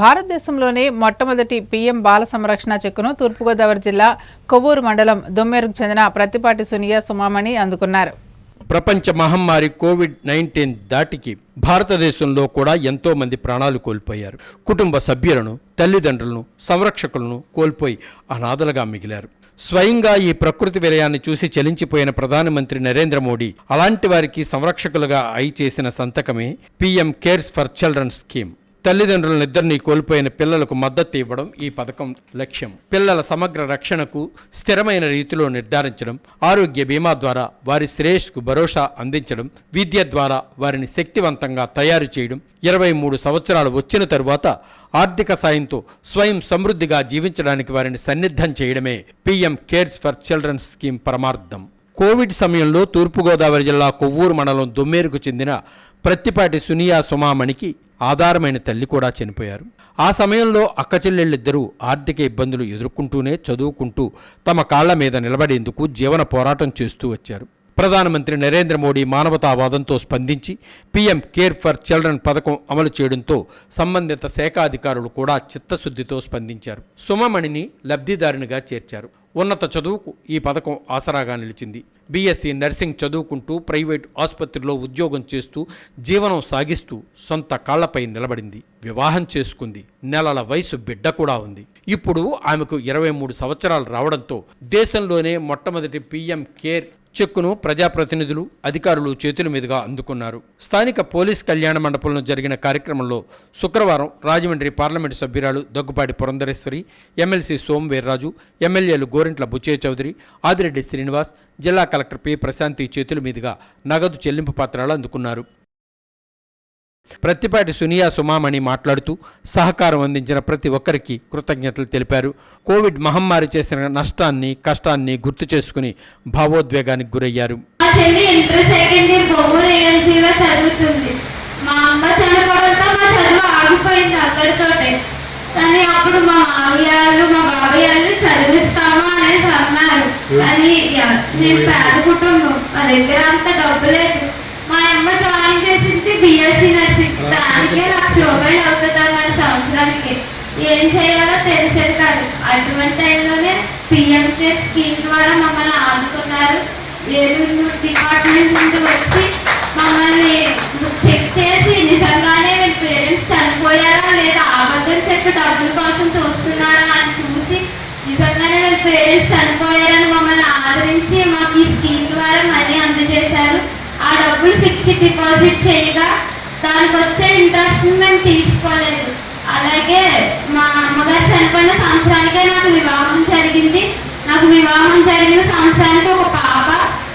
భారతదేశంలోనే మొట్టమొదటి పీఎం బాల సంరక్షణ చెక్కును తూర్పుగోదావరి జిల్లా కొవ్వూరు మండలం దొమ్మేరుకు చెందిన ప్రతిపాటి సునియా సుమామణి అందుకున్నారు. ప్రపంచ మహమ్మారి కోవిడ్ నైన్టీన్ దాటికి భారతదేశంలో కూడా ఎంతో మంది ప్రాణాలు కోల్పోయారు. కుటుంబ సభ్యులను తల్లిదండ్రులను సంరక్షకులను కోల్పోయి అనాథలుగా మిగిలారు. స్వయంగా ఈ ప్రకృతి విలయాన్ని చూసి చలించిపోయిన ప్రధానమంత్రి నరేంద్ర మోడీ అలాంటి వారికి సంరక్షకులుగా అయి చేసిన సంతకమే PM CARES for children scheme. తల్లిదండ్రులనిద్దరినీ కోల్పోయిన పిల్లలకు మద్దతు ఇవ్వడం ఈ పథకం లక్ష్యం. పిల్లల సమగ్ర రక్షణకు స్థిరమైన రీతిలో నిర్ధారించడం ఆరోగ్య బీమా ద్వారా వారి శ్రేయస్సుకు భరోసా అందించడం విద్య ద్వారా వారిని శక్తివంతంగా తయారు చేయడం ఇరవై మూడు సంవత్సరాలు వచ్చిన తరువాత ఆర్థిక సాయంతో స్వయం సమృద్ధిగా జీవించడానికి వారిని సన్నిద్ధం చేయడమే PM CARES for children scheme పరమార్థం. కోవిడ్ సమయంలో తూర్పుగోదావరి జిల్లా కొవ్వూరు మండలం దొమ్మేరుకు చెందిన ప్రత్తిపాటి సునియా సుమామణికి ఆధారమైన తల్లి కూడా చనిపోయారు. ఆ సమయంలో అక్క చెల్లెళ్ళిద్దరూ ఆర్థిక ఇబ్బందులు ఎదుర్కొంటూనే చదువుకుంటూ తమ కాళ్ళ మీద నిలబడేందుకు జీవన పోరాటం చేస్తూ వచ్చారు. ప్రధానమంత్రి నరేంద్ర మోడీ మానవతావాదంతో స్పందించి పీఎం కేర్ ఫర్ చిల్డ్రన్ పథకం అమలు చేయడంతో సంబంధిత శాఖ అధికారులు కూడా చిత్తశుద్ధితో స్పందించారు. సుమమణిని లబ్ధిదారునిగా చేర్చారు. ఉన్నత చదువుకు ఈ పథకం ఆసరాగా నిలిచింది. బీఎస్సీ నర్సింగ్ చదువుకుంటూ ప్రైవేట్ ఆసుపత్రిలో ఉద్యోగం చేస్తూ జీవనం సాగిస్తూ సొంత కాళ్ళపై నిలబడింది. వివాహం చేసుకుంది. నెలల వయసు బిడ్డ కూడా ఉంది. ఇప్పుడు ఆమెకు ఇరవై మూడు సంవత్సరాలు రావడంతో దేశంలోనే మొట్టమొదటి పీఎం కేర్ చెక్కును ప్రజాప్రతినిధులు అధికారులు చేతుల మీదుగా అందుకున్నారు. స్థానిక పోలీస్ కళ్యాణ మండపంలో జరిగిన కార్యక్రమంలో శుక్రవారం రాజమండ్రి పార్లమెంటు సభ్యురాలు దగ్గుపాటి పురంధరేశ్వరి ఎమ్మెల్సీ సోమ్ వీర్రాజు ఎమ్మెల్యేలు గోరింట్ల బుచ్చయ్య చౌదరి ఆదిరెడ్డి శ్రీనివాస్ జిల్లా కలెక్టర్ పి ప్రశాంతి చేతుల మీదుగా నగదు చెల్లింపు పత్రాలు అందుకున్నారు. ప్రత్తిపాటి సునియా సుమామణి మాట్లాడుతూ సహకారం అందించిన ప్రతి ఒక్కరికి కృతజ్ఞతలు తెలిపారు. కోవిడ్ మహమ్మారి చేసిన నష్టాన్ని కష్టాన్ని గుర్తు చేసుకుని భావోద్వేగానికి గురయ్యారు. మా అమ్మ చనిపోవడంతో మా చదువు ఆగిపోయింది అక్కడితోటే. కానీ అప్పుడు మా మామయ్యాలు మా బాబయ్యాలు చదివిస్తాము అన్నారు. కానీ మేము పేద కుటుంబం. మా దగ్గర అంత డబ్బు లేదు. మా అమ్మ జాయిన్ చేసింది బిఎస్సీ నర్సింగ్ దానికే లక్ష రూపాయలు అవుతుంది మరి సంవత్సరానికి? ఏం చేయాలో తెలిసేది కాదు. అటువంటి టైంలోనే పిఎం కేర్ స్కీమ్ ద్వారా మమ్మల్ని ఆదుకున్నారు. ఏలూరు డిపార్ట్మెంట్ నుండి వచ్చి మమ్మల్ని చెక్ చేసి నిజంగానే వీళ్ళ పేరెంట్స్ చనిపోయారా లేదా అబద్ధం చెప్పి డబ్బుల కోసం చూస్తున్నారా అని చూసి నిజంగానే వీళ్ళ పేరెంట్స్ చనిపోయారని మమ్మల్ని ఆదరించి మాకు ఈ స్కీమ్ ద్వారా మనీ అందజేశారు. డబ్బులు ఫిక్స్డ్ డిపాజిట్ చేయగా దానికి వచ్చే ఇంట్రెస్ట్ మేము తీసుకోలేదు. అలాగే మా అమ్మగారు చనిపోయిన సంవత్సరానికే నాకు వివాహం జరిగింది. నాకు వివాహం జరిగిన సంవత్సరానికి ఒక పాప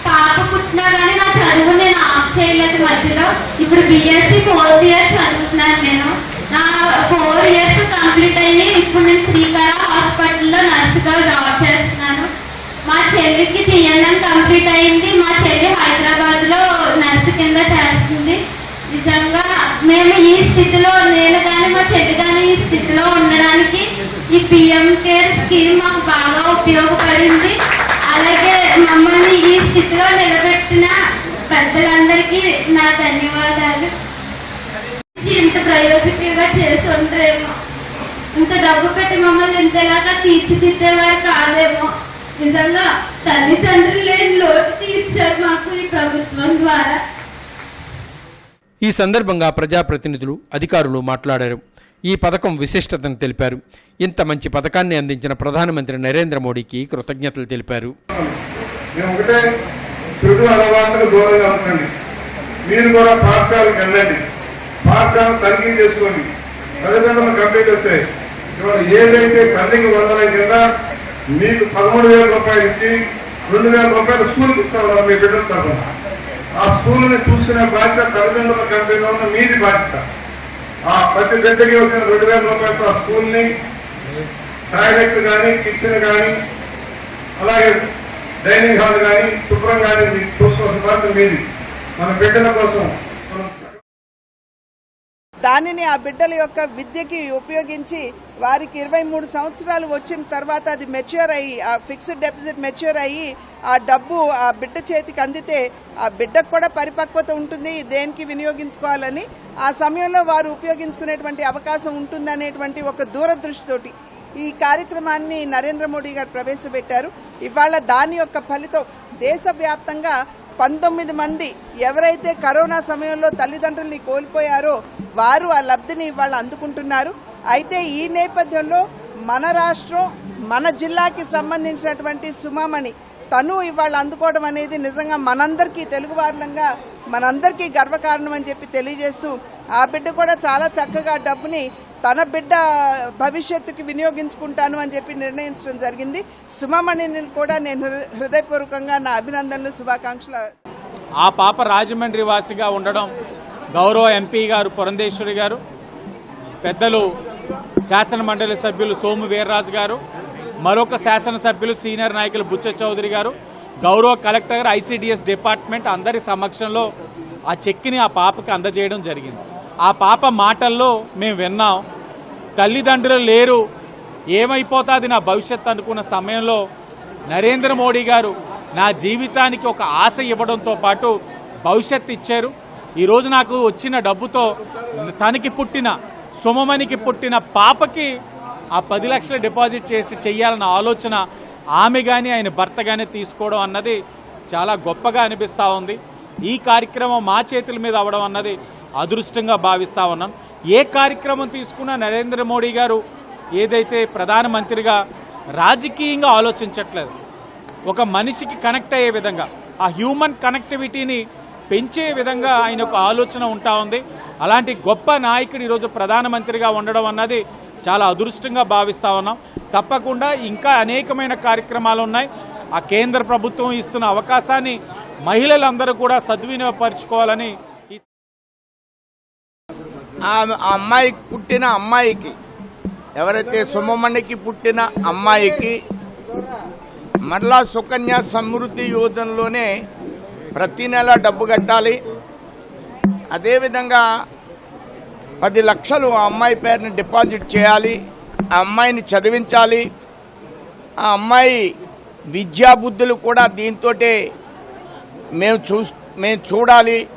పాప పుట్టినా కానీ నా చదువు నేను ఆఫ్ చేయలేదు మధ్యలో. ఇప్పుడు బిఎస్సి ఫోర్త్ ఇయర్ చదువుతున్నాను నేను. నా ఫోర్ ఇయర్స్ కంప్లీట్ అయ్యి ఇప్పుడు నేను శ్రీకర హాస్పిటల్లో నర్సుగా జాబ్ చేస్తున్నాను. మా చెల్లికి జిఎన్ఎం కంప్లీట్ అయింది. మా చెల్లి మేము ఈ స్థితిలో నేను కానీ మా చెల్లి కానీ ఈ స్థితిలో ఉండడానికి ఈ పిఎం కేర్ స్కీమ్ మాకు బాగా ఉపయోగపడింది. అలాగే మమ్మల్ని ఈ స్థితిలో నిలబెట్టిన పెద్దలందరికీ నా ధన్యవాదాలు. ఇంత ప్రయోజకంగా చేసి ఉండరేమో ఇంత డబ్బు పెట్టి మమ్మల్ని ఇంతలాగా తీర్చిదిద్దేవారు కాదేమో. నిజంగా తల్లిదండ్రులు లేని లోటు తీర్చారు మాకు ఈ ప్రభుత్వం ద్వారా. ఈ సందర్భంగా ప్రజాప్రతినిధులు అధికారులు మాట్లాడారు. ఈ పథకం విశిష్టతను తెలిపారు. ఇంత మంచి పథకాన్ని అందించిన ప్రధానమంత్రి నరేంద్ర మోడీకి కృతజ్ఞతలు తెలిపారు. మీరు కూడా పాఠశాలకు వెళ్ళండి. పాఠశాల తనిఖీ చేసుకోండి. తల్లిదండ్రులు కంప్లీట్ వస్తాయి. ఇవాళ ఏదైతే తల్లికి వందల కింద మీకు పదమూడు వేల రూపాయలు ఇచ్చి రెండు వేల రూపాయలు స్కూల్కి ఇస్తా ఉన్నారు మీ బిడ్డలు తరఫున. ఆ స్కూల్ని చూసుకునే బాధ్యత తల్లిదండ్రుల కంపెనీలో ఉన్న మీది బాధ్యత. ఆ ప్రతి బిడ్డకి వచ్చిన రెండు వేల రూపాయలతో ఆ స్కూల్ని టాయిలెట్ కానీ కిచెన్ కానీ అలాగే డైనింగ్ హాల్ కానీ శుభ్రం కానీ చూసుకోవాల్సిన బాధ్యత మీది. మన బిడ్డల కోసం మనం దానిని ఆ బిడ్డల యొక్క విద్యకి ఉపయోగించి వారికి ఇరవై మూడు సంవత్సరాలు వచ్చిన తర్వాత అది మెచ్యూర్ అయ్యి ఆ ఫిక్స్డ్ డిపాజిట్ మెచ్యూర్ అయ్యి ఆ డబ్బు ఆ బిడ్డ చేతికి అందితే ఆ బిడ్డకు కూడా పరిపక్వత ఉంటుంది దేనికి వినియోగించుకోవాలని. ఆ సమయంలో వారు ఉపయోగించుకునేటువంటి అవకాశం ఉంటుందనేటువంటి ఒక దూరదృష్టితోటి ఈ కార్యక్రమాన్ని నరేంద్ర మోడీ గారు ప్రవేశపెట్టారు. ఇవాళ దాని యొక్క ఫలితం దేశవ్యాప్తంగా పంతొమ్మిది మంది ఎవరైతే కరోనా సమయంలో తల్లిదండ్రుల్ని కోల్పోయారో వారు ఆ లబ్ధిని ఇవాళ అందుకుంటున్నారు. అయితే ఈ నేపథ్యంలో మన రాష్ట్రం మన జిల్లాకి సంబంధించినటువంటి సుమామణి తను ఇవాళ అందుకోవడం అనేది నిజంగా మనందరికీ తెలుగు వారులంగా మనందరికీ గర్వకారణం అని చెప్పి తెలియజేస్తూ ఆ బిడ్డ కూడా చాలా చక్కగా డబ్బుని తన బిడ్డ భవిష్యత్తుకి వినియోగించుకుంటాను అని చెప్పి నిర్ణయించడం జరిగింది. సుమమణిని కూడా నేను హృ- హృదయపూర్వకంగా నా అభినందనలు శుభాకాంక్షలు. ఆ పాప రాజమండ్రి వాసిగా ఉండడం గౌరవ ఎంపీ గారు పురంధేశ్వరి గారు పెద్దలు శాసన మండలి సభ్యులు సోము వీర్రాజు గారు మరొక శాసనసభ్యులు సీనియర్ నాయకులు బుచ్చ చౌదరి గారు గౌరవ కలెక్టర్ గారు ఐసీడీఎస్ డిపార్ట్మెంట్ అందరి సమక్షంలో ఆ చెక్కిని ఆ పాపకి అందజేయడం జరిగింది. ఆ పాప మాటల్లో మేము విన్నాం తల్లిదండ్రులు లేరు ఏమైపోతుంది నా భవిష్యత్ అనుకున్న సమయంలో నరేంద్ర మోడీ గారు నా జీవితానికి ఒక ఆశ ఇవ్వడంతో పాటు భవిష్యత్ ఇచ్చారు. ఈరోజు నాకు వచ్చిన డబ్బుతో తనకి పుట్టిన సుమమనికి పుట్టిన పాపకి ఆ పది లక్షల డిపాజిట్ చేసి చెయ్యాలన్న ఆలోచన ఆమె కానీ ఆయన భర్త కానీ తీసుకోవడం అన్నది చాలా గొప్పగా అనిపిస్తూ ఉంది. ఈ కార్యక్రమం మా చేతుల మీద అవడం అన్నది అదృష్టంగా భావిస్తా ఉన్నాం. ఏ కార్యక్రమం తీసుకున్నా నరేంద్ర మోడీ గారు ఏదైతే ప్రధానమంత్రిగా రాజకీయంగా ఆలోచించట్లేదు ఒక మనిషికి కనెక్ట్ అయ్యే విధంగా ఆ హ్యూమన్ కనెక్టివిటీని పెంచే విధంగా ఆయన ఒక ఆలోచన ఉంటా ఉంది. అలాంటి గొప్ప నాయకుడు ఈరోజు ప్రధానమంత్రిగా ఉండడం అన్నది చాలా అదృష్టంగా భావిస్తా ఉన్నాం. తప్పకుండా ఇంకా అనేకమైన కార్యక్రమాలు ఉన్నాయి. ఆ కేంద్ర ప్రభుత్వం ఇస్తున్న అవకాశాన్ని మహిళలందరూ కూడా సద్వినియోగపరచుకోవాలని ఆ అమ్మాయికి పుట్టిన అమ్మాయికి ఎవరైతే సుమమణికి పుట్టిన అమ్మాయికి మరలా సుకన్య సమృద్ధి యోజనలోనే ప్రతి నెల డబ్బు కట్టాలి. అదేవిధంగా పది లక్షలు ఆ అమ్మాయి పేరుని డిపాజిట్ చేయాలి. ఆ అమ్మాయిని చదివించాలి. ఆ అమ్మాయి విద్యాబుద్ధులు కూడా దీంతోటే మేము చూ మేము చూడాలి.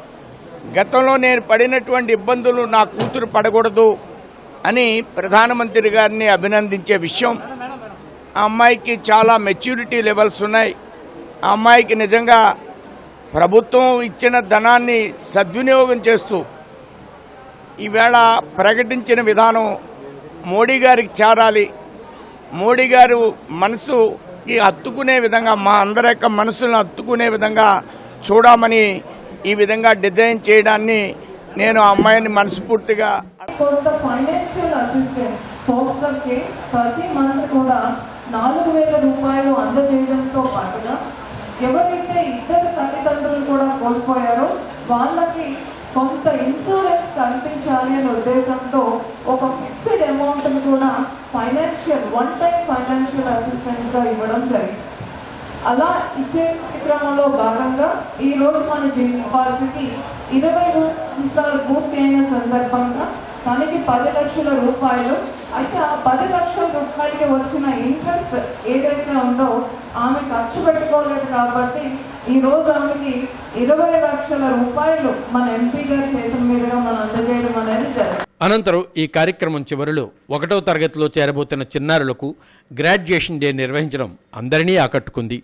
గతంలో నేను పడినటువంటి ఇబ్బందులు నా కూతురు పడకూడదు అని ప్రధానమంత్రి గారిని అభినందించే విషయం. ఆ అమ్మాయికి చాలా మెచ్యూరిటీ లెవెల్స్ ఉన్నాయి. ఆ అమ్మాయికి నిజంగా ప్రభుత్వం ఇచ్చిన ధనాన్ని సద్వినియోగం చేస్తూ ఈవేళ ప్రకటించిన విధానం మోడీ గారికి చేరాలి. మోడీ గారు మనసుకి హత్తుకునే విధంగా మా అందరి యొక్క మనసులను హత్తుకునే విధంగా చూడమని ఈ విధంగా డిజైన్ చేయడాన్ని నేను ఆ అమ్మాయిని మనస్ఫూర్తిగా కొంత ఫైనాన్షియల్ అసిస్టెన్స్కి ప్రతి మంత్ కూడా నాలుగు వేల రూపాయలు అందజేయడంతో పాటుగా ఎవరైతే ఇద్దరు తల్లిదండ్రులు కూడా కోల్పోయారో వాళ్ళకి కొంత ఇన్సూరెన్స్ కల్పించాలి అనే ఉద్దేశంతో ఒక ఫిక్స్డ్ అమౌంట్ని కూడా ఫైనాన్షియల్ వన్ టైం ఫైనాన్షియల్ అసిస్టెన్స్గా ఇవ్వడం జరిగింది. అలా ఇచ్చే కార్యక్రమంలో భాగంగా ఈ మన జిల్లావాసికి ఇరవై మూడు సంవత్సరాలు పూర్తి అయిన సందర్భంగా తనకి పది లక్షల రూపాయలు అయితే ఆ పది లక్షల రూపాయలకి వచ్చిన ఇంట్రెస్ట్ ఏదైతే ఉందో ఆమె ఖర్చు పెట్టుకోలేదు కాబట్టి ఈరోజు ఆమెకి ఇరవై లక్షల రూపాయలు మన ఎంపీ గారి చేతుల మీదుగా మనం అందజేయడం అనేది జరిగింది. అనంతరం ఈ కార్యక్రమం చివరిలో ఒకటో తరగతిలో చేరబోతున్న చిన్నారులకు గ్రాడ్యుయేషన్ డే నిర్వహించడం అందరినీ ఆకట్టుకుంది.